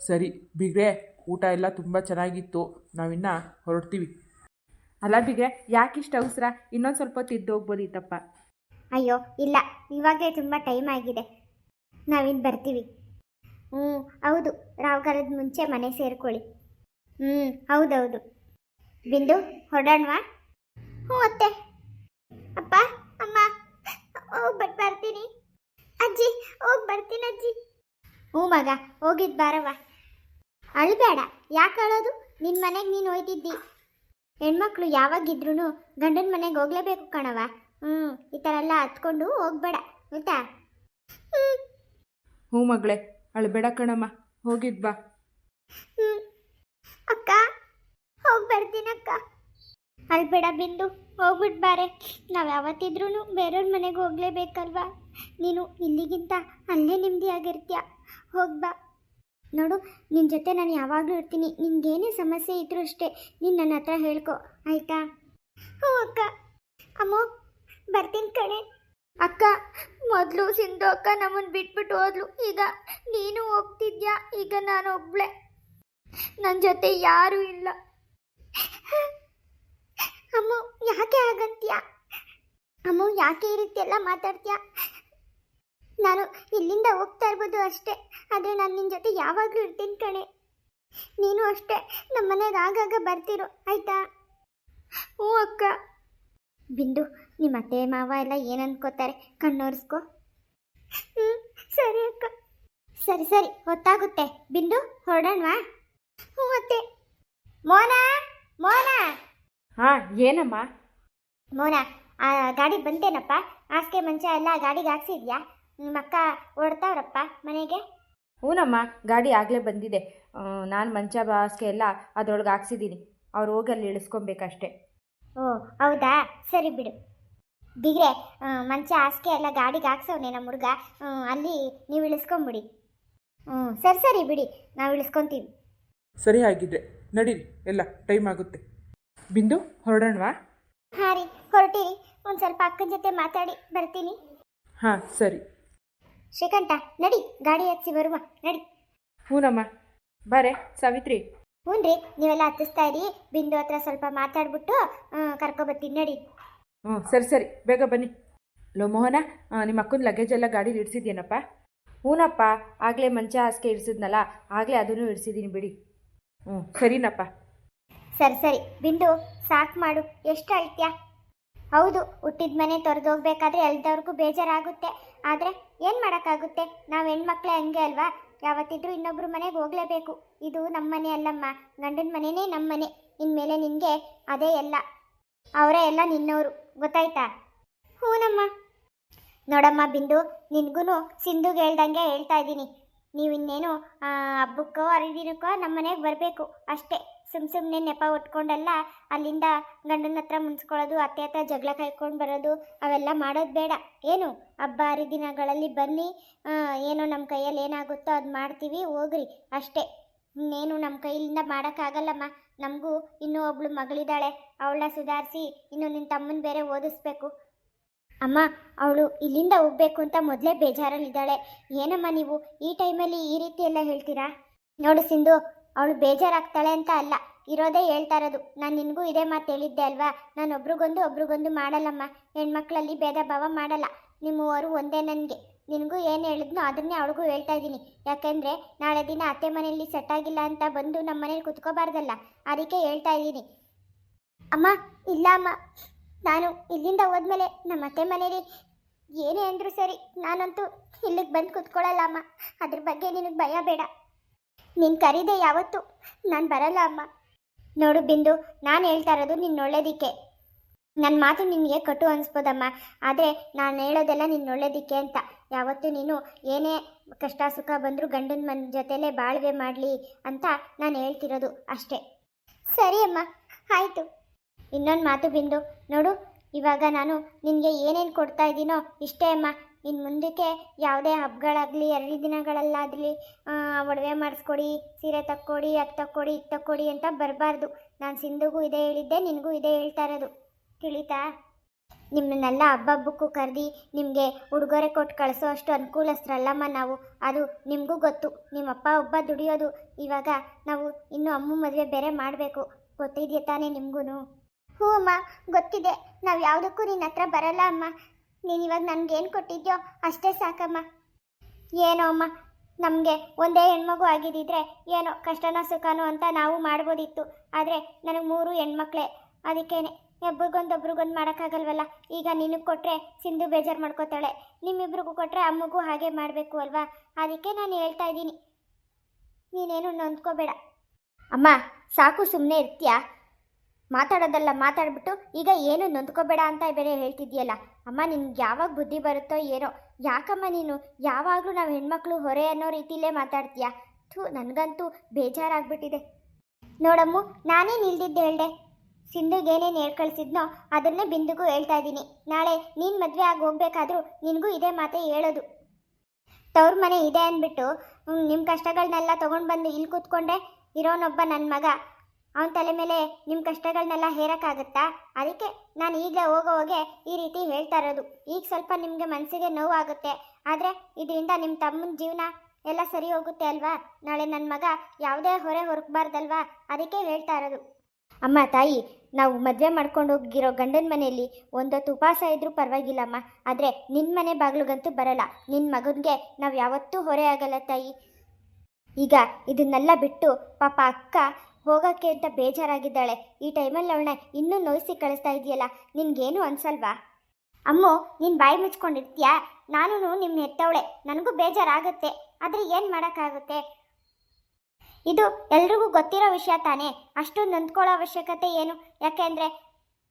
ಸರಿ ಬಿಗ್ರೆ ಊಟ ಎಲ್ಲ ತುಂಬ ಚೆನ್ನಾಗಿತ್ತು. ನಾವಿನ್ನ ಹೊರಡ್ತೀವಿ. ಅಲ್ಲ ಬಿಗ್ರೆ ಯಾಕಿಷ್ಟು ಅವಸರ? ಇನ್ನೊಂದು ಸ್ವಲ್ಪ ಹೊತ್ತು ಇದ್ದು ಹೋಗ್ಬೋದಿತ್ತಪ್ಪ ಅಯ್ಯೋ ಇಲ್ಲ. ಇವಾಗಲೇ ತುಂಬ ಟೈಮ್ ಆಗಿದೆ. ನಾವಿನ್ನು ಬರ್ತೀವಿ. ಹ್ಞೂ ಹೌದು. ರಾವ್ಗಾಲದ ಮುಂಚೆ ಮನೆ ಸೇರ್ಕೊಳ್ಳಿ. ಹ್ಞೂ ಹೌದೌದು. ಬಿಂದು ಹೊಡೋಣವಾ ಹ್ಞೂ ಅತ್ತೆ. ಅಪ್ಪ ಅಮ್ಮ ಹೋಗ್ಬಿಟ್ಟು ಬರ್ತೀನಿ. ಅಜ್ಜಿ ಹೋಗಿ ಬರ್ತೀನಿ ಅಜ್ಜಿ. ಹ್ಞೂ ಮಗ ಹೋಗಿದ್ದು ಬಾರವ್ವ. ಅಳ್ಬೇಡ. ಯಾಕೆ ಅಳೋದು? ನಿನ್ನ ಮನೆಗೆ ನೀನು ಒಯ್ದಿದ್ದಿ ಹೆಣ್ಮಕ್ಳು ಯಾವಾಗಿದ್ರೂ ಗಂಡನ ಮನೆಗೆ ಹೋಗ್ಲೇಬೇಕು ಕಣವ ಹ್ಞೂ ಈ ಥರ ಎಲ್ಲ ಹತ್ಕೊಂಡು ಹೋಗ್ಬೇಡ. ಆಯ್ತಾ ಹ್ಞೂ ಮಗಳೇ ಅಳಬೇಡ ಕಣಮ್ಮ. ಹೋಗಿದ್ ಬಾ. ಹ್ಞೂ ಅಕ್ಕ ಹೋಗಿ ಬರ್ತೀನಕ್ಕ ಅಲ್ಬೇಡ ಬಿಂದು ಹೋಗ್ಬಿಟ್ಟು ಬಾರೆ. ನಾವು ಯಾವತ್ತಿದ್ರೂ ಬೇರೆಯವ್ರ ಮನೆಗೆ ಹೋಗ್ಲೇಬೇಕಲ್ವಾ? ನೀನು ಇಲ್ಲಿಗಿಂತ ಅಲ್ಲೇ ನೆಮ್ಮದಿಯಾಗಿರ್ತೀಯ ಹೋಗ್ಬಾ ನೋಡು ನಿನ್ನ ಜೊತೆ ನಾನು ಯಾವಾಗಲೂ ಇರ್ತೀನಿ. ನಿನ್ಗೇನೇ ಸಮಸ್ಯೆ ಇದ್ರೂ ಅಷ್ಟೇ. ನೀನು ನನ್ನ ಹತ್ರ ಹೇಳ್ಕೊ, ಆಯಿತಾ? ಹ್ಞೂ ಅಕ್ಕ. ಅಮ್ಮ, ಬರ್ತೀನಿ ಕಣೆ. ಅಕ್ಕ, ಮೊದಲು ಸಿಂಧು ಅಕ್ಕ ನಮ್ಮನ್ನು ಬಿಟ್ಬಿಟ್ಟು ಹೋದ್ಲು. ಈಗ ನೀನು ಹೋಗ್ತಿದ್ಯಾ? ಈಗ ನಾನು ಒಬ್ಳೆ. ನನ್ನ ಜೊತೆ ಯಾರೂ ಇಲ್ಲ. ಅಮ್ಮ, ಯಾಕೆ ಆಗಂತೀಯ ಅಮ್ಮ, ಯಾಕೆ ಈ ರೀತಿ ಎಲ್ಲ ಮಾತಾಡ್ತೀಯ? ನಾನು ಇಲ್ಲಿಂದ ಹೋಗ್ತಾ ಇರ್ಬೋದು ಅಷ್ಟೇ. ಆದರೆ ನಾನು ನಿನ್ನ ಜೊತೆ ಯಾವಾಗಲೂ ಇರ್ತೀನಿ ಕಣೆ. ನೀನು ಅಷ್ಟೇ ನಮ್ಮ ಮನೆಗೆ ಆಗಾಗ ಬರ್ತಿರು ಆಯ್ತಾ? ಹ್ಞೂ ಅಕ್ಕ. ಬಿಂದು ನಿಮ್ಮ ಅತ್ತೆ ಮಾವ ಎಲ್ಲ ಏನು ಅನ್ಕೋತಾರೆ? ಕಣ್ಣೋರ್ಸ್ಕೊ. ಹ್ಞೂ ಸರಿ ಅಕ್ಕ. ಸರಿ ಸರಿ ಹೊತ್ತಾಗುತ್ತೆ. ಬಿಂದು ಹೊರಡೋಣವಾ? ಹ್ಞೂ ಅತ್ತೆ. ಮೋನ ಮೋನ. ಹಾಂ ಏನಮ್ಮ? ಮೋನ ಆ ಗಾಡಿ ಬಂತೇನಪ್ಪ? ಹಾಸಿಗೆ ಮಂಚ ಎಲ್ಲ ಗಾಡಿಗೆ ಹಾಕ್ಸಿದ್ಯಾ? ನಿಮ್ಮ ಅಕ್ಕ ಹೊಡ್ತಾವ್ರಪ್ಪ ಮನೆಗೆ? ಹ್ಞೂನಮ್ಮ ಗಾಡಿ ಆಗಲೇ ಬಂದಿದೆ. ನಾನು ಮಂಚ ಬಾಸ್ಗೆ ಎಲ್ಲ ಅದ್ರೊಳಗೆ ಹಾಕ್ಸಿದ್ದೀನಿ ಅವ್ರು ಹೋಗಿ ಅಲ್ಲಿ ಇಳಿಸ್ಕೊಬೇಕಷ್ಟೆ. ಓ ಹೌದಾ? ಸರಿ ಬಿಡು. ಬಿಗ್ರೆ ಮಂಚ ಹಾಸಿಗೆ ಎಲ್ಲ ಗಾಡಿಗೆ ಹಾಕ್ಸವ್ನೆ ನಮ್ಮ ಹುಡುಗ. ಅಲ್ಲಿ ನೀವು ಇಳಿಸ್ಕೊಂಬಿಡಿ. ಹ್ಞೂ ಸರಿ ಸರಿ ಬಿಡಿ. ನಾವು ಇಳಿಸ್ಕೊತೀವಿ. ಸರಿ ಆಗಿದ್ರೆ ನಡೀರಿ. ಎಲ್ಲ ಟೈಮ್ ಆಗುತ್ತೆ. ಬಿಂದು ಹೊರಡೋಣವಾ? ಹಾಂ ರೀ ಹೊರಟಿರಿ ಒಂದು ಸ್ವಲ್ಪ ಅಕ್ಕನ ಜೊತೆ ಮಾತಾಡಿ ಬರ್ತೀನಿ. ಹಾಂ ಸರಿ. ಶ್ರೀಕಂಠ ನಡಿ ಗಾಡಿ ಹಚ್ಚಿ ಬರುವ ನಡಿ. ಹ್ಞೂನಮ್ಮ ಬಾರೆ ಸಾವಿತ್ರಿ. ಹ್ಞೂ ರೀ ನೀವೆಲ್ಲ ಹತ್ತಿಸ್ತಾ ಇರಿ ಬಿಂದು ಹತ್ರ ಸ್ವಲ್ಪ ಮಾತಾಡ್ಬಿಟ್ಟು ಕರ್ಕೊಬತ್ತೀನಿ ನಡಿ. ಹ್ಞೂ ಸರಿ ಸರಿ ಬೇಗ ಬನ್ನಿ. ಲೋ ಮೋಹನ ನಿಮ್ಮ ಅಕ್ಕನ ಲಗೇಜ್ ಎಲ್ಲ ಗಾಡೀಲಿ ಇಡ್ಸಿದ್ಯೇನಪ್ಪ? ಹ್ಞೂನಪ್ಪ ಆಗಲೇ ಮಂಚ ಹಾಸಿಗೆ ಇಡ್ಸಿದ್ನಲ್ಲ ಆಗಲೇ ಅದನ್ನು ಇಡ್ಸಿದ್ದೀನಿ ಬಿಡಿ. ಹ್ಞೂ ಸರಿನಪ್ಪ. ಸರಿ ಸರಿ ಬಿಂದು ಸಾಕು ಮಾಡು ಎಷ್ಟು ಅಳ್ತ್ಯಾ? ಹೌದು ಹುಟ್ಟಿದ ಮನೆ ತೊರೆದೋಗ್ಬೇಕಾದ್ರೆ ಎಲ್ದವ್ರಿಗೂ ಬೇಜಾರಾಗುತ್ತೆ. ಆದರೆ ಏನು ಮಾಡೋಕ್ಕಾಗುತ್ತೆ? ನಾವು ಹೆಣ್ಮಕ್ಳೆ ಹಂಗೆ ಅಲ್ವಾ? ಯಾವತ್ತಿದ್ರೂ ಇನ್ನೊಬ್ರು ಮನೆಗೆ ಹೋಗಲೇಬೇಕು. ಇದು ನಮ್ಮ ಮನೆ ಅಲ್ಲಮ್ಮ. ಗಂಡನ ಮನೆನೇ ನಮ್ಮ ಮನೆ ಇನ್ಮೇಲೆ ನಿನಗೆ ಅದೇ ಎಲ್ಲ. ಅವರೇ ಎಲ್ಲ ನಿನ್ನವರು ಗೊತ್ತಾಯ್ತಾ? ಹೂನಮ್ಮ. ನೋಡಮ್ಮ ಬಿಂದು ನಿನ್ಗೂ ಸಿಂಧುಗೆ ಹೇಳ್ದಂಗೆ ಹೇಳ್ತಾ ಇದ್ದೀನಿ. ನೀವು ಇನ್ನೇನು ಆ, ಹಬ್ಬಕ್ಕೋ ಹರಿದಿನಕ್ಕೋ ನಮ್ಮ ಮನೆಗೆ ಬರಬೇಕು. ಅಷ್ಟೇ. ಸುಮ್ ಸುಮ್ಮನೆ ನೆಪ ಉಟ್ಕೊಂಡೆಲ್ಲ ಅಲ್ಲಿಂದ ಗಂಡನ ಹತ್ರ ಮುನ್ಸ್ಕೊಳ್ಳೋದು, ಅತ್ತೆ ಹತ್ರ ಜಗಳ ಕಾಯ್ಕೊಂಡು ಬರೋದು, ಅವೆಲ್ಲ ಮಾಡೋದು ಬೇಡ. ಏನು? ಹಬ್ಬ ಹರಿದಿನಗಳಲ್ಲಿ ಬನ್ನಿ ಏನೋ ನಮ್ಮ ಕೈಯಲ್ಲಿ ಏನಾಗುತ್ತೋ ಅದು ಮಾಡ್ತೀವಿ, ಹೋಗ್ರಿ ಅಷ್ಟೇ. ಇನ್ನೇನು ನಮ್ಮ ಕೈಯಿಂದ ಮಾಡೋಕ್ಕಾಗಲ್ಲಮ್ಮ. ನಮಗೂ ಇನ್ನೂ ಒಬ್ಳು ಮಗಳಿದ್ದಾಳೆ. ಅವಳನ್ನ ಸುಧಾರಿಸಿ ಇನ್ನು ನಿನ್ನ ತಮ್ಮನ ಬೇರೆ ಓದಿಸ್ಬೇಕು. ಅಮ್ಮ, ಅವಳು ಇಲ್ಲಿಂದ ಹೋಗ್ಬೇಕು ಅಂತ ಮೊದಲೇ ಬೇಜಾರಲ್ಲಿದ್ದಾಳೆ. ಏನಮ್ಮ ನೀವು ಈ ಟೈಮಲ್ಲಿ ಈ ರೀತಿ ಎಲ್ಲ ಹೇಳ್ತೀರಾ? ನೋಡು ಸಿಂಧು ಅವಳು ಬೇಜಾರಾಗ್ತಾಳೆ ಅಂತ ಅಲ್ಲ, ಇರೋದೇ ಹೇಳ್ತಾ ಇರೋದು. ನಾನು ನಿನಗೂ ಇದೇ ಮಾತು ಹೇಳಿದ್ದೆ ಅಲ್ವಾ? ನಾನು ಒಬ್ರಿಗೊಂದು ಒಬ್ರಿಗೊಂದು ಮಾಡಲ್ಲಮ್ಮ. ಹೆಣ್ಮಕ್ಳಲ್ಲಿ ಭೇದ ಭಾವ ಮಾಡಲ್ಲ. ನಿಮ್ಮವರು ಒಂದೇ ನನಗೆ. ನಿನಗೂ ಏನು ಹೇಳಿದ್ನೋ ಅದನ್ನೇ ಅವಳಿಗೂ ಹೇಳ್ತಾ ಇದ್ದೀನಿ. ಯಾಕೆಂದರೆ ನಾಳೆ ದಿನ ಅತ್ತೆ ಮನೆಯಲ್ಲಿ ಸೆಟ್ ಆಗಿಲ್ಲ ಅಂತ ಬಂದು ನಮ್ಮ ಮನೇಲಿ ಕುತ್ಕೋಬಾರ್ದಲ್ಲ, ಅದಕ್ಕೆ ಹೇಳ್ತಾ ಇದ್ದೀನಿ. ಅಮ್ಮ, ಇಲ್ಲ ಅಮ್ಮ. ನಾನು ಇಲ್ಲಿಂದ ಹೋದ್ಮೇಲೆ ನಮ್ಮ ಅತ್ತೆ ಮನೇಲಿ ಏನೇ ಅಂದರೂ ಸರಿ, ನಾನಂತೂ ಇಲ್ಲಿಗೆ ಬಂದು ಕುತ್ಕೊಳ್ಳಲ್ಲ ಅಮ್ಮ. ಅದ್ರ ಬಗ್ಗೆ ನಿನಗೆ ಭಯ ಬೇಡ. ನೀನು ಕರೀದೆ ಯಾವತ್ತು? ನಾನು ಬರಲ್ಲ ಅಮ್ಮ. ನೋಡು ಬಿಂದು, ನಾನು ಹೇಳ್ತಾ ಇರೋದು ನಿನ್ನ ಒಳ್ಳೇದಕ್ಕೆ. ನನ್ನ ಮಾತು ನಿನಗೆ ಕಟು ಅನ್ಸ್ಬೋದಮ್ಮ. ಆದ್ರೆ ನಾನು ಹೇಳೋದೆಲ್ಲ ನಿನ್ನ ಒಳ್ಳೇದಕ್ಕೆ ಅಂತ. ಯಾವತ್ತು ನೀನು ಏನೇ ಕಷ್ಟ ಸುಖ ಬಂದರೂ ಗಂಡನ ಮನ ಜೊತೆಲೇ ಬಾಳ್ವೆ ಮಾಡಲಿ ಅಂತ ನಾನು ಹೇಳ್ತಿರೋದು ಅಷ್ಟೇ. ಸರಿ ಅಮ್ಮ, ಆಯಿತು. ಇನ್ನೊಂದು ಮಾತು ಬಿಂದು, ನೋಡು, ಇವಾಗ ನಾನು ನಿನಗೆ ಏನೇನು ಕೊಡ್ತಾ ಇದ್ದೀನೋ ಇಷ್ಟೇ ಅಮ್ಮ. ಇನ್ನು ಮುಂದಕ್ಕೆ ಯಾವುದೇ ಹಬ್ಬಗಳಾಗಲಿ, ಎರಡು ದಿನಗಳಲ್ಲಾಗಲಿ ಒಡವೆ ಮಾಡಿಸ್ಕೊಡಿ, ಸೀರೆ ತಕ್ಕೊಡಿ, ಅದು ತಕ್ಕೊಡಿ, ಇದು ತಕ್ಕೊಡಿ ಅಂತ ಬರಬಾರ್ದು. ನಾನು ಸಿಂಧುಗೂ ಇದೇ ಹೇಳಿದ್ದೆ, ನಿನಗೂ ಇದೇ ಹೇಳ್ತಾ ಇರೋದು. ತಿಳಿತಾ? ನಿಮ್ಮನ್ನೆಲ್ಲ ಹಬ್ಬಬ್ಬಕ್ಕೂ ಕರೆದಿ ನಿಮಗೆ ಉಡುಗೊರೆ ಕೊಟ್ಟು ಕಳಿಸೋ ಅಷ್ಟು ಅನುಕೂಲಸ್ಥರಲ್ಲಮ್ಮ ನಾವು. ಅದು ನಿಮಗೂ ಗೊತ್ತು. ನಿಮ್ಮ ಅಪ್ಪ ಒಬ್ಬ ದುಡಿಯೋದು. ಇವಾಗ ನಾವು ಇನ್ನು ಅಮ್ಮ ಮದುವೆ ಬೇರೆ ಮಾಡಬೇಕು. ಗೊತ್ತಿದೆಯಾ ತಾನೇ ನಿಮಗೂ ಹ್ಞೂ ಅಮ್ಮ ಗೊತ್ತಿದೆ. ನಾವು ಯಾವುದಕ್ಕೂ ನಿನ್ನ ಹತ್ರ ಬರಲ್ಲ ಅಮ್ಮ. ನೀನು ಇವಾಗ ನನಗೇನು ಕೊಟ್ಟಿದ್ಯೋ ಅಷ್ಟೇ ಸಾಕಮ್ಮ. ಏನೋ ಅಮ್ಮ, ನಮಗೆ ಒಂದೇ ಹೆಣ್ಮಗು ಆಗಿದ್ದಿದ್ರೆ ಏನೋ ಕಷ್ಟನೋ ಸುಖನೋ ಅಂತ ನಾವು ಮಾಡ್ಬೋದಿತ್ತು. ಆದರೆ ನನಗೆ ಮೂರು ಹೆಣ್ಮಕ್ಳೇ. ಅದಕ್ಕೇನೆ ಒಬ್ರಿಗೊಂದು ಮಾಡೋಕ್ಕಾಗಲ್ವಲ್ಲ? ಈಗ ನಿನಗೆ ಕೊಟ್ಟರೆ ಸಿಂಧು ಬೇಜಾರು ಮಾಡ್ಕೋತಾಳೆ. ನಿಮ್ಮಿಬ್ರಿಗೂ ಕೊಟ್ಟರೆ ಅಮ್ಮಗೂ ಹಾಗೆ ಮಾಡಬೇಕು ಅಲ್ವಾ? ಅದಕ್ಕೆ ನಾನು ಹೇಳ್ತಾ ಇದ್ದೀನಿ. ನೀನೇನು ನೊಂದ್ಕೋಬೇಡ. ಅಮ್ಮ, ಸಾಕು ಸುಮ್ಮನೆ ಇರ್ತೀಯಾ? ಮಾತಾಡೋದಲ್ಲ, ಮಾತಾಡ್ಬಿಟ್ಟು ಈಗ ಏನು ನೊಂದ್ಕೋಬೇಡ ಅಂತ ಬೇರೆ ಹೇಳ್ತಿದ್ಯಲ್ಲ ಅಮ್ಮ, ನಿನ್ಗೆ ಯಾವಾಗ ಬುದ್ಧಿ ಬರುತ್ತೋ ಏನೋ. ಯಾಕಮ್ಮ ನೀನು? ಯಾವಾಗಲೂ ನಾವು ಹೆಣ್ಮಕ್ಳು ಹೊರೆ ಅನ್ನೋ ರೀತಿಲೇ ಮಾತಾಡ್ತೀಯ? ಥೂ, ನನಗಂತೂ ಬೇಜಾರಾಗ್ಬಿಟ್ಟಿದೆ. ನೋಡಮ್ಮು ನಾನೇ ನಿಲ್ದಿದ್ದೆ ಹೇಳ್ದೆ? ಸಿಂಧುಗೆ ಏನೇನು ಹೇಳ್ಕಳ್ಸಿದ್ನೋ ಅದನ್ನೇ ಬಿಂದುಗೂ ಹೇಳ್ತಾ ಇದ್ದೀನಿ. ನಾಳೆ ನೀನು ಮದುವೆ ಆಗಿ ಹೋಗ್ಬೇಕಾದ್ರೂ ನಿನಗೂ ಇದೇ ಮಾತೇ ಹೇಳೋದು. ತವ್ರ ಮನೆ ಇದೆ ಅಂದ್ಬಿಟ್ಟು ನಿಮ್ಮ ಕಷ್ಟಗಳನ್ನೆಲ್ಲ ತೊಗೊಂಡು ಬಂದು ಇಲ್ಲಿ ಕೂತ್ಕೊಂಡೆ ಇರೋನೊಬ್ಬ ನನ್ನ ಮಗ. ಅವನ ತಲೆ ಮೇಲೆ ನಿಮ್ಮ ಕಷ್ಟಗಳನ್ನೆಲ್ಲ ಹೇರೋಕ್ಕಾಗತ್ತಾ? ಅದಕ್ಕೆ ನಾನು ಈಗಲೇ ಹೋಗೋ ಹೋಗೆ ಈ ರೀತಿ ಹೇಳ್ತಾ ಇರೋದು. ಈಗ ಸ್ವಲ್ಪ ನಿಮಗೆ ಮನಸ್ಸಿಗೆ ನೋವಾಗುತ್ತೆ. ಆದರೆ ಇದರಿಂದ ನಿಮ್ಮ ತಮ್ಮನ ಜೀವನ ಎಲ್ಲ ಸರಿ ಹೋಗುತ್ತೆ ಅಲ್ವಾ? ನಾಳೆ ನನ್ನ ಮಗ ಯಾವುದೇ ಹೊರೆ ಹೊರಕಬಾರ್ದಲ್ವಾ? ಅದಕ್ಕೆ ಹೇಳ್ತಾ ಇರೋದು. ಅಮ್ಮ, ತಾಯಿ, ನಾವು ಮದುವೆ ಮಾಡ್ಕೊಂಡು ಹೋಗಿರೋ ಗಂಡನ ಮನೆಯಲ್ಲಿ ಒಂದೊತ್ತು ಉಪವಾಸ ಇದ್ರೂ ಪರವಾಗಿಲ್ಲಮ್ಮ ಆದರೆ ನಿನ್ನ ಮನೆ ಬಾಗಿಲುಗಂತೂ ಬರಲ್ಲ. ನಿನ್ನ ಮಗನಿಗೆ ನಾವು ಯಾವತ್ತೂ ಹೊರೆ ಆಗಲ್ಲ ತಾಯಿ. ಈಗ ಇದನ್ನೆಲ್ಲ ಬಿಟ್ಟು ಪಾಪ ಅಕ್ಕ ಹೋಗೋಕ್ಕೆ ಅಂತ ಬೇಜಾರಾಗಿದ್ದಾಳೆ. ಈ ಟೈಮಲ್ಲಿ ಅವಳನ್ನ ಇನ್ನೂ ನೋಯಿಸಿ ಕಳಿಸ್ತಾ ಇದೆಯಲ್ಲ ನಿನ್ಗೇನು ಅನ್ಸಲ್ವಾ? ಅಮ್ಮು, ನೀನು ಬಾಯಿ ಮುಚ್ಕೊಂಡಿರ್ತೀಯಾ? ನಾನು ನಿಮ್ಮ ಹೆತ್ತವಳೆ. ನನಗೂ ಬೇಜಾರಾಗುತ್ತೆ. ಆದರೆ ಏನು ಮಾಡೋಕ್ಕಾಗುತ್ತೆ? ಇದು ಎಲ್ರಿಗೂ ಗೊತ್ತಿರೋ ವಿಷಯ ತಾನೇ. ಅಷ್ಟು ನೊಂದ್ಕೊಳ್ಳೋ ಅವಶ್ಯಕತೆ ಏನು? ಯಾಕೆಂದರೆ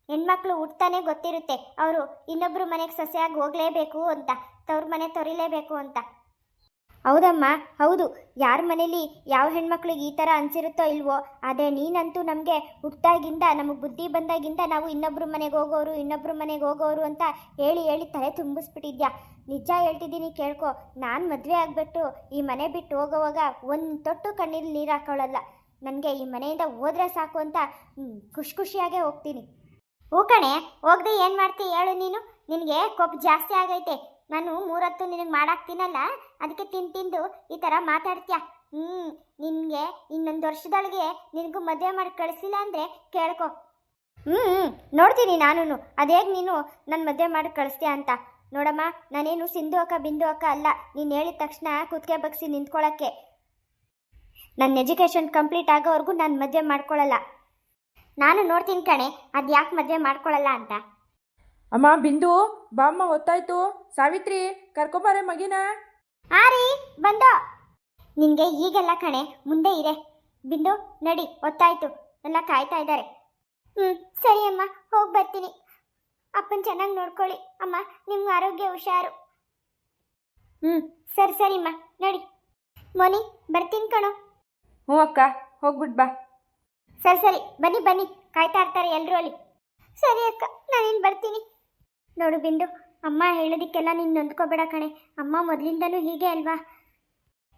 ಹೆಣ್ಮಕ್ಳು ಹುಟ್ತಾನೆ ಗೊತ್ತಿರುತ್ತೆ. ಅವರು ಇನ್ನೊಬ್ರು ಮನೆಗೆ ಸೊಸೆಯಾಗಿ ಹೋಗಲೇಬೇಕು ಅಂತ, ತವ್ರ ಮನೆ ತೊರಿಲೇಬೇಕು ಅಂತ. ಹೌದಮ್ಮ, ಹೌದು. ಯಾರ ಮನೇಲಿ ಯಾವ ಹೆಣ್ಮಕ್ಳಿಗೆ ಈ ಥರ ಅನಿಸಿರುತ್ತೋ ಇಲ್ವೋ ಅದೇ ನೀನಂತೂ ನಮಗೆ ಹುಟ್ಟಾಗಿಂದ ನಮಗೆ ಬುದ್ಧಿ ಬಂದಾಗಿಂದ ನಾವು ಇನ್ನೊಬ್ರ ಮನೆಗೆ ಹೋಗೋರು, ಇನ್ನೊಬ್ರ ಮನೆಗೆ ಹೋಗೋರು ಅಂತ ಹೇಳಿ ಹೇಳಿ ತಲೆ ತುಂಬಿಸ್ಬಿಟ್ಟಿದ್ಯಾ? ನಿಜ ಹೇಳ್ತಿದ್ದೀನಿ ಕೇಳ್ಕೊ. ನಾನು ಮದುವೆ ಆಗಿಬಿಟ್ಟು ಈ ಮನೆ ಬಿಟ್ಟು ಹೋಗೋವಾಗ ಒಂದು ತೊಟ್ಟು ಕಣ್ಣೀರು ನೀರು ಹಾಕೊಳ್ಳಲ್ಲ. ನನಗೆ ಈ ಮನೆಯಿಂದ ಹೋದ್ರೆ ಸಾಕು ಅಂತ ಖುಷಿ ಖುಷಿಯಾಗೇ ಹೋಗ್ತೀನಿ. ಹೂ ಕಣೆ, ಹೋಗದೆ ಏನು ಮಾಡ್ತೀಯ ಹೇಳು ನೀನು? ನಿನಗೆ ಕೊಬ್ಬು ಜಾಸ್ತಿ ಆಗೈತೆ. ನಾನು ಮೂರೊತ್ತು ನಿನಗೆ ಮಾಡಾಕ್ತೀನಲ್ಲ? ಅದಕ್ಕೆ ತಿಂದು ತಿಂದು ಈ ಥರ ಮಾತಾಡ್ತೀಯ? ಹ್ಞೂ ನಿನಗೆ ಇನ್ನೊಂದು ವರ್ಷದೊಳಗೆ ನಿನಗೂ ಮದುವೆ ಮಾಡಿ ಕಳಿಸಿಲ್ಲ ಅಂದರೆ ಕೇಳ್ಕೊ. ಹ್ಞೂ ನೋಡ್ತೀನಿ ನಾನು ಅದೇಗೆ ನೀನು ನನ್ನ ಮದುವೆ ಮಾಡಿ ಕಳಿಸ್ತೀಯ ಅಂತ. ನೋಡಮ್ಮ, ನಾನೇನು ಸಿಂಧು ಅಕ್ಕ, ಬಿಂದು ಅಕ್ಕ ಅಲ್ಲ. ನೀನು ಹೇಳಿದ ತಕ್ಷಣ ಕುತ್ತಿಗೆ ಬಗ್ಸಿ ನಿಂತ್ಕೊಳ್ಳೋಕ್ಕೆ ನನ್ನ ಎಜುಕೇಷನ್ ಕಂಪ್ಲೀಟ್ ಆಗೋವರೆಗೂ ನಾನು ಮದುವೆ ಮಾಡ್ಕೊಳ್ಳಲ್ಲ ನಾನು ನೋಡ್ತೀನಿ ಕಣೆ ಅದು ಯಾಕೆ ಮದುವೆ ಮಾಡ್ಕೊಳ್ಳಲ್ಲ ಅಂತ. ಅಮ್ಮ ಬಿಂದು ಬಾಮ್ಮ ಹೊತ್ತಾಯ್ತು. ಸಾವಿತ್ರಿ ಕರ್ಕೊಂಬಾರೆ ಮಗಿನ. ಆ ರೀ ಬಂದೋ. ನಿನಗೆ ಈಗೆಲ್ಲ ಕಣೆ ಮುಂದೆ ಇದೆ. ಬಿಂದು ನಡಿ ಹೊತ್ತಾಯ್ತು. ಎಲ್ಲ ಕಾಯ್ತಾ ಇದ್ದಾರೆ. ಹ್ಞೂ ಸರಿ ಅಮ್ಮ ಹೋಗಿ ಬರ್ತೀನಿ. ಅಪ್ಪನ ಚೆನ್ನಾಗಿ ನೋಡ್ಕೊಳ್ಳಿ. ಅಮ್ಮ ನಿಮ್ಮ ಆರೋಗ್ಯ ಹುಷಾರು. ಹ್ಞೂ ಸರಿ ಸರಿ ಅಮ್ಮ ನಡಿ. ಮೋನಿ ಬರ್ತೀನಿ ಕಣೋ. ಹ್ಞೂ ಅಕ್ಕ ಹೋಗ್ಬಿಟ್ ಬಾ. ಸರಿ ಸರಿ ಬನ್ನಿ ಬನ್ನಿ. ಕಾಯ್ತಾ ಇರ್ತಾರೆ ಎಲ್ಲರೂ ಅಲ್ಲಿ. ಸರಿ ಅಕ್ಕ ನಾನೇನು ಬರ್ತೀನಿ. ನೋಡು ಬಿಂದು, ಅಮ್ಮ ಹೇಳೋದಕ್ಕೆಲ್ಲ ನೀನು ನೊಂದ್ಕೋಬೇಡ ಕಣೆ. ಅಮ್ಮ ಮೊದಲಿಂದನೂ ಹೀಗೆ ಅಲ್ವಾ?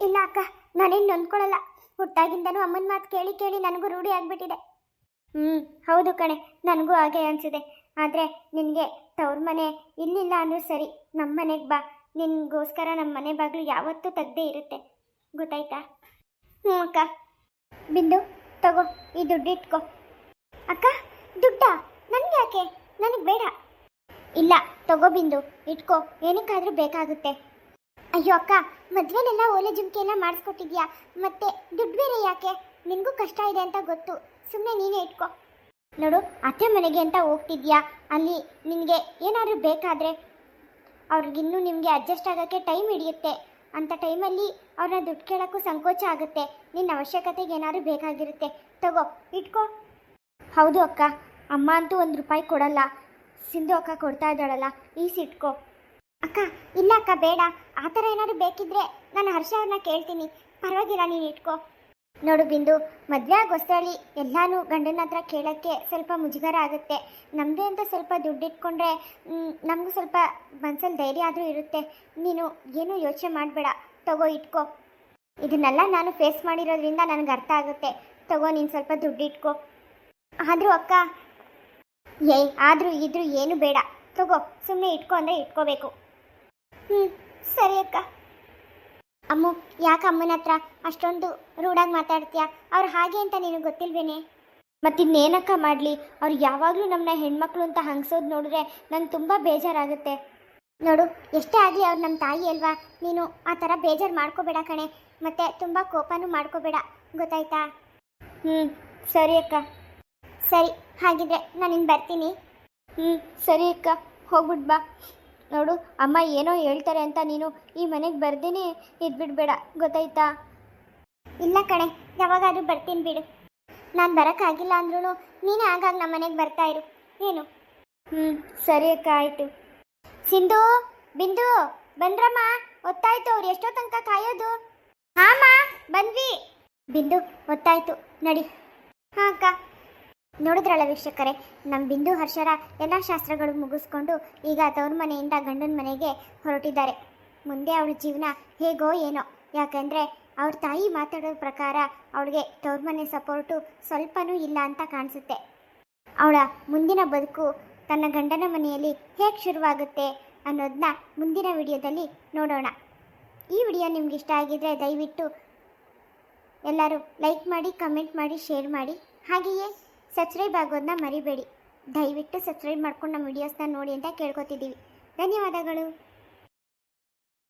ಇಲ್ಲ ಅಕ್ಕ, ನಾನೇನು ನೊಂದ್ಕೊಳ್ಳಲ್ಲ ಹುಟ್ಟಾಗಿಂದನೂ ಅಮ್ಮನ ಮಾತು ಕೇಳಿ ಕೇಳಿ ನನಗೂ ರೂಢಿ ಆಗಿಬಿಟ್ಟಿದೆ. ಹ್ಞೂ ಹೌದು ಕಣೆ, ನನಗೂ ಹಾಗೆ ಅನಿಸಿದೆ. ಆದರೆ ನಿನಗೆ ತವ್ರ ಮನೆ ಇಲ್ಲಿಲ್ಲ ಅಂದರೂ ಸರಿ ನಮ್ಮ ಮನೆಗೆ ಬಾ. ನಿನಗೋಸ್ಕರ ನಮ್ಮ ಮನೆ ಬಾಗಿಲು ಯಾವತ್ತೂ ತೆಗ್ದೇ ಇರುತ್ತೆ. ಗೊತ್ತಾಯ್ತಾ? ಹ್ಞೂ ಅಕ್ಕ. ಬಿಂದು, ತಗೋ, ಈ ದುಡ್ಡು ಇಟ್ಕೋ. ಅಕ್ಕ, ದುಡ್ಡಾ? ನನಗೆ ಯಾಕೆ ನನಗೆ ಬೇಡ. ಇಲ್ಲ, ತಗೋ ಬಿಂದು, ಇಟ್ಕೋ, ಏನಕ್ಕಾದ್ರೂ ಬೇಕಾಗುತ್ತೆ. ಅಯ್ಯೋ ಅಕ್ಕ, ಮದ್ವೆಲೆಲ್ಲ ಓಲೆ ಜುಮ್ಕೆ ಎಲ್ಲ ಮಾಡಿಸ್ಕೊಟ್ಟಿದ್ಯಾ? ಮತ್ತೆ ದುಡ್ಡು ಬೇರೆ ಯಾಕೆ? ನಿನಗೂ ಕಷ್ಟ ಇದೆ ಅಂತ ಗೊತ್ತು. ಸುಮ್ಮನೆ ನೀನೇ ಇಟ್ಕೋ. ನೋಡು, ಅತ್ತೆ ಮನೆಗೆ ಅಂತ ಹೋಗ್ತಿದ್ಯಾ? ಅಲ್ಲಿ ನಿನಗೆ ಏನಾದರೂ ಬೇಕಾದರೆ ಅವ್ರಿಗಿನ್ನೂ ನಿಮಗೆ ಅಡ್ಜಸ್ಟ್ ಆಗೋಕ್ಕೆ ಟೈಮ್ ಹಿಡಿಯುತ್ತೆ. ಅಂಥ ಟೈಮಲ್ಲಿ ಅವ್ರನ್ನ ದುಡ್ಡು ಕೇಳೋಕ್ಕೂ ಸಂಕೋಚ ಆಗುತ್ತೆ. ನಿನ್ನ ಅವಶ್ಯಕತೆಗೆ ಏನಾದರೂ ಬೇಕಾಗಿರುತ್ತೆ. ತಗೋ, ಇಟ್ಕೋ. ಹೌದು ಅಕ್ಕ, ಅಮ್ಮ ಅಂತೂ ಒಂದು ರೂಪಾಯಿ ಕೊಡಲ್ಲ. ಸಿಂಧು ಅಕ್ಕ ಕೊಡ್ತಾ ಇದ್ದಾಳಲ್ಲ ಈ ಸಿಟ್ಕೋ ಅಕ್ಕ, ಇಲ್ಲ ಅಕ್ಕ, ಬೇಡ. ಆ ಥರ ಏನಾದರೂ ಬೇಕಿದ್ರೆ ನಾನು ಹರ್ಷ ಅವ್ರನ್ನ ಕೇಳ್ತೀನಿ. ಪರವಾಗಿಲ್ಲ, ನೀನು ಇಟ್ಕೋ. ನೋಡು ಬಿಂದು, ಮದುವೆ ಆಗೋಸ್ತರಲ್ಲಿ ಎಲ್ಲಾನು ಗಂಡನ ಹತ್ರ ಕೇಳೋಕ್ಕೆ ಸ್ವಲ್ಪ ಮುಜುಗರ ಆಗುತ್ತೆ. ನಮ್ಮದೇ ಅಂತ ಸ್ವಲ್ಪ ದುಡ್ಡು ಇಟ್ಕೊಂಡ್ರೆ ನಮಗೂ ಸ್ವಲ್ಪ ಮನ್ಸಲ್ಲಿ ಧೈರ್ಯ ಆದರೂ ಇರುತ್ತೆ. ನೀನು ಏನೂ ಯೋಚನೆ ಮಾಡಬೇಡ. ತಗೋ, ಇಟ್ಕೋ. ಇದನ್ನೆಲ್ಲ ನಾನು ಫೇಸ್ ಮಾಡಿರೋದ್ರಿಂದ ನನಗೆ ಅರ್ಥ ಆಗುತ್ತೆ. ತಗೋ, ನೀನು ಸ್ವಲ್ಪ ದುಡ್ಡು ಇಟ್ಕೋ. ಆದರೂ ಅಕ್ಕ ಏ, ಆದರೂ ಇದ್ರೂ ಏನು ಬೇಡ. ತಗೋ ಸುಮ್ಮನೆ ಇಟ್ಕೊ ಅಂದರೆ ಇಟ್ಕೋಬೇಕು. ಹ್ಞೂ ಸರಿ ಅಕ್ಕ. ಅಮ್ಮು, ಯಾಕೆ ಅಮ್ಮನ ಹತ್ರ ಅಷ್ಟೊಂದು ರೂಢಾಗಿ ಮಾತಾಡ್ತೀಯಾ? ಅವ್ರು ಹಾಗೆ ಅಂತ ನಿನಗೆ ಗೊತ್ತಿಲ್ವೇನೆ? ಮತ್ತಿನ್ನೇನಕ್ಕ ಮಾಡಲಿ? ಅವ್ರು ಯಾವಾಗಲೂ ನಮ್ಮನ್ನ ಹೆಣ್ಮಕ್ಳು ಅಂತ ಹಂಗ್ಸೋದು ನೋಡಿದ್ರೆ ನಂಗೆ ತುಂಬ ಬೇಜಾರಾಗುತ್ತೆ. ನೋಡು, ಎಷ್ಟೇ ಆಗಲಿ ಅವ್ರು ನಮ್ಮ ತಾಯಿ ಅಲ್ವಾ? ನೀನು ಆ ಥರ ಬೇಜಾರು ಮಾಡ್ಕೋಬೇಡ ಕಣೆ. ಮತ್ತೆ ತುಂಬ ಕೋಪನೂ ಮಾಡ್ಕೋಬೇಡ. ಗೊತ್ತಾಯ್ತಾ? ಹ್ಞೂ ಸರಿ ಅಕ್ಕ. ಸರಿ, ಹಾಗಿದ್ರೆ ನಾನು ಇನ್ನು ಬರ್ತೀನಿ. ಹ್ಞೂ ಸರಿ ಅಕ್ಕ ಹೋಗ್ಬಿಟ್ಟು ಬಾ. ನೋಡು, ಅಮ್ಮ ಏನೋ ಹೇಳ್ತಾರೆ ಅಂತ ನೀನು ಈ ಮನೆಗೆ ಬರ್ದೇನೆ, ಇದ್ಬಿಡ್ಬೇಡ, ಗೊತ್ತಾಯ್ತಾ? ಇಲ್ಲ ಕಣೆ, ಯಾವಾಗಾದ್ರೂ ಬರ್ತೀನಿ ಬಿಡು. ನಾನು ಬರೋಕ್ಕಾಗಿಲ್ಲ ಅಂದ್ರೂ ನೀನೇ ಆಗಾಗ ನಮ್ಮ ಮನೆಗೆ ಬರ್ತಾ ಇರು. ಏನು? ಹ್ಞೂ ಸರಿ ಅಕ್ಕ, ಆಯಿತು. ಸಿಂಧು ಬಿಂದು ಬಂದ್ರಮ್ಮ ಒತ್ತಾಯ್ತು ಅವ್ರು ಎಷ್ಟೋ ತನಕ ಕಾಯೋದು. ಹಾಮ ಬಂದ್ವಿ. ಬಿಂದು ಒತ್ತಾಯ್ತು ನಡಿ. ಹಾಂ, ಅಕ್ಕ. ನೋಡಿದ್ರಲ್ಲ ವೀಕ್ಷಕರೇ ನಮ್ಮ ಬಿಂದು ಹರ್ಷರ ಎಲ್ಲ ಶಾಸ್ತ್ರಗಳು ಮುಗಿಸ್ಕೊಂಡು ಈಗ ತವ್ರ ಮನೆಯಿಂದ ಗಂಡನ ಮನೆಗೆ ಹೊರಟಿದ್ದಾರೆ. ಮುಂದೆ ಅವಳ ಜೀವನ ಹೇಗೋ ಏನೋ, ಯಾಕಂದರೆ ಅವ್ರ ತಾಯಿ ಮಾತಾಡೋ ಪ್ರಕಾರ ಅವಳಿಗೆ ತವ್ರ ಮನೆ ಸಪೋರ್ಟು ಸ್ವಲ್ಪನೂ ಇಲ್ಲ ಅಂತ ಕಾಣಿಸುತ್ತೆ. ಅವಳ ಮುಂದಿನ ಬದುಕು ತನ್ನ ಗಂಡನ ಮನೆಯಲ್ಲಿ ಹೇಗೆ ಶುರುವಾಗುತ್ತೆ ಅನ್ನೋದನ್ನ ಮುಂದಿನ ವಿಡಿಯೋದಲ್ಲಿ ನೋಡೋಣ. ಈ ವಿಡಿಯೋ ನಿಮ್ಗೆ ಇಷ್ಟ ಆಗಿದ್ರೆ ದಯವಿಟ್ಟು ಎಲ್ಲರೂ ಲೈಕ್ ಮಾಡಿ, ಕಮೆಂಟ್ ಮಾಡಿ, ಶೇರ್ ಮಾಡಿ, ಹಾಗೆಯೇ ಸಬ್ಸ್ಕ್ರೈಬ್ ಆಗೋದನ್ನ ಮರಿಬೇಡಿ. ದಯವಿಟ್ಟು ಸಬ್ಸ್ಕ್ರೈಬ್ ಮಾಡ್ಕೊಂಡು ನಮ್ಮ ವಿಡಿಯೋಸ್ನ ನೋಡಿ ಅಂತ ಕೇಳ್ಕೊತಿದ್ದೀವಿ. ಧನ್ಯವಾದಗಳು.